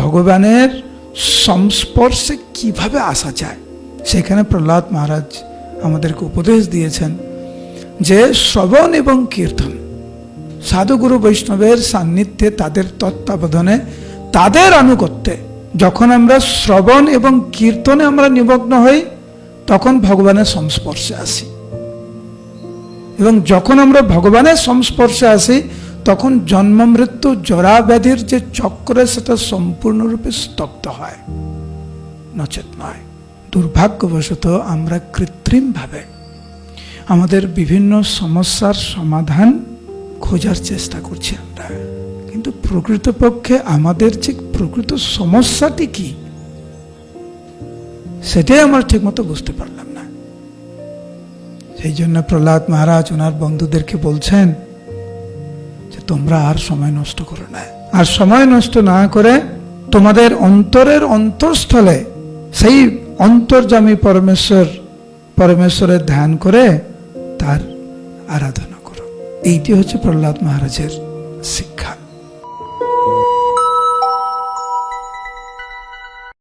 ভগবানের সংস্পর্শে কীভাবে আসা যায়, সেখানে প্রহ্লাদ মহারাজ আমাদেরকে উপদেশ দিয়েছেন যে শ্রবণ এবং কীর্তন। সাধুগুরু বৈষ্ণবের সান্নিধ্যে তাদের তত্ত্বাবধানে তাদের আনুগত্যে যখন আমরা শ্রবণ এবং কীর্তনে আমরা নিমগ্ন হই, তখন ভগবানের সংস্পর্শে আসি। এবং যখন আমরা ভগবানের সংস্পর্শে আসি তখন জন্ম মৃত্যু জরা ব্যাধির যে চক্র সেটা সম্পূর্ণরূপে স্তব্ধ হয়। নচেত নয়, দুর্ভাগ্যবশত আমরা কৃত্রিমভাবে আমাদের বিভিন্ন সমস্যার সমাধান খোঁজার চেষ্টা করছি আমরা। কিন্তু প্রকৃতপক্ষে আমাদের যে প্রকৃত সমস্যাটি কি? সেটাই আমরা ঠিকমতো বুঝতে পারলাম না। সেই জন্য প্রহ্লাদ মহারাজ ওনার বন্ধুদেরকে বলছেন তোমরা আর সময় নষ্ট করো না। আর সময় নষ্ট না করে তোমাদের অন্তরের অন্তঃস্থলে সেই অন্তর্জামী পরমেশ্বর, পরমেশ্বরের ধ্যান করে তার আরাধনা করো। এইটি হচ্ছে প্রহ্লাদ মহারাজের শিক্ষা